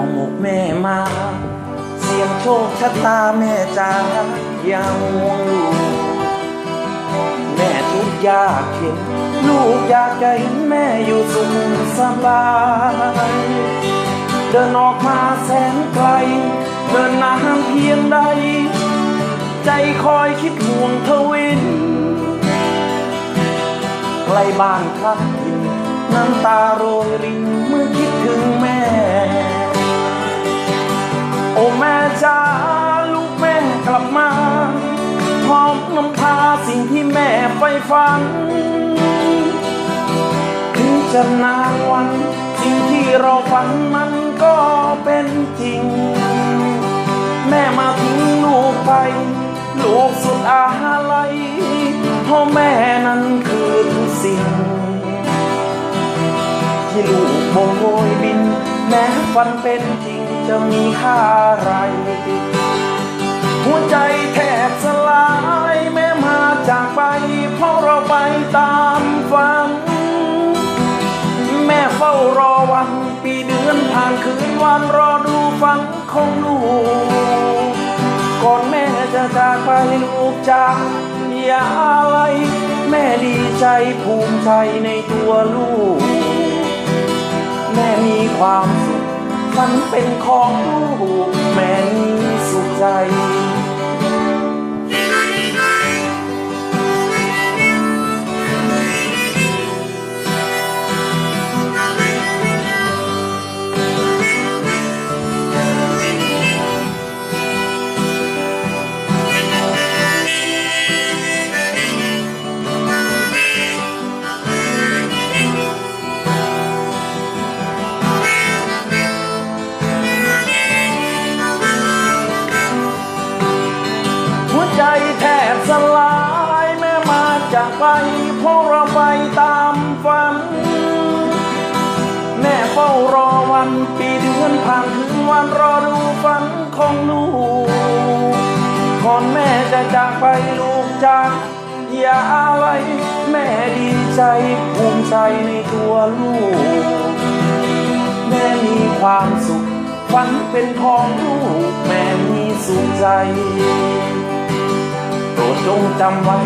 ของหมกแม่มา เสียงโชคชะตาแม่จ๋าย่าห่วงลูกแม่ทุกยากเข็น ลูกอยากจะเห็นแม่อยู่สุขสบายเดินออกมาแสนไกล เดินนานเพียงใด ใจคอยคิดห่วงทวินใกล้บ้านพักทินน้ำตาโรยรินเมื่อคิดถึง ม่ไปฝันถึงจะนานวัน สิ่งที่เราฝันมันก็เป็นจริง แม่มาทิ้งลูกไป ลูกสุดอาลัยเพราะแม่นั้นคือทุกสิ่ง ที่ลูกโบงโอยบิน แม้ฝันเป็นจริงจะมีค่าอะไรหัวใจานรอดูฝันของลูก ก่อนแม่จะจากไปลูกจากอย่าอะไร แม่ดีใจภูมิใจในตัวลูก แม่มีความสุขฝันเป็นของลูก แม่มีสุขใจ ใจแทบสลายแม่มาจากไปเพราะเราไปตามฝัน แม่เฝ้ารอวันปีเดือนผ่านคืนวันรอดูฝันของลูกก่อนแม่จะจากไปลูกจากอย่าอะไรแม่ดีใจภูมิใจในตัวลูก แม่มีความสุขฝันเป็นของลูกแม่มีสุขใจ จงจำไว้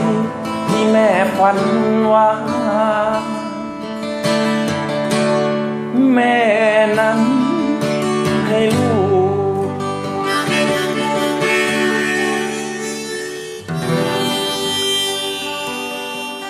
ที่แม่ฝันว่า